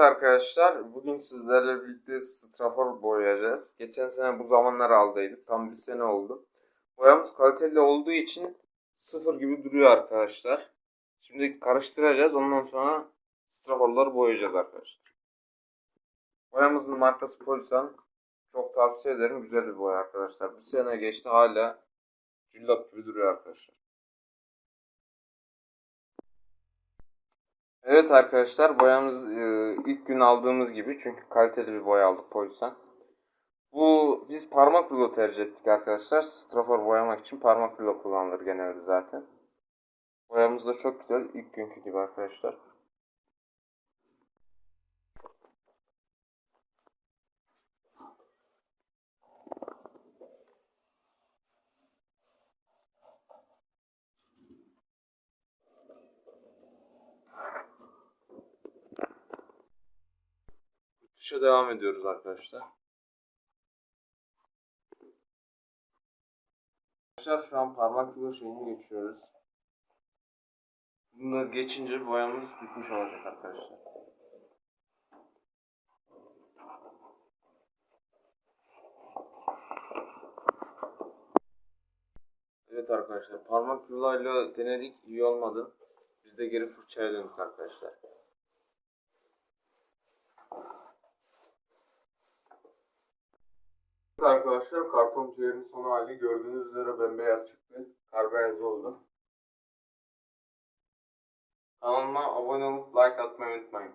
arkadaşlar, bugün sizlerle birlikte strafor boyayacağız. Geçen sene bu zamanlar aldıydık, tam bir sene oldu. Boyamız kaliteli olduğu için sıfır gibi duruyor arkadaşlar. Şimdi karıştıracağız, ondan sonra straforları boyayacağız arkadaşlar. Boyamızın markası Polisan. Çok tavsiye ederim, güzel bir boya arkadaşlar. Bir sene geçti hala cillop gibi duruyor arkadaşlar. Evet arkadaşlar boyamız e, ilk gün aldığımız gibi çünkü kaliteli bir boya aldık Polisan. Bu biz parmak rulo tercih ettik arkadaşlar. Strafor boyamak için parmak rulo kullanılır genelde zaten. Boyamız da çok güzel ilk günkü gibi arkadaşlar. Tuşa devam ediyoruz arkadaşlar. Arkadaşlar şu an parmak rulo şeyini geçiyoruz. Bunları geçince boyamız bitmiş olacak arkadaşlar. Evet arkadaşlar parmak rulayla denedik iyi olmadı. Biz de geri fırçaya döndük arkadaşlar. Arkadaşlar karton ciğerin son hali gördüğünüz üzere bembeyaz çıktı. Kar beyazı oldu. Kanalıma abone olup like atmayı unutmayın.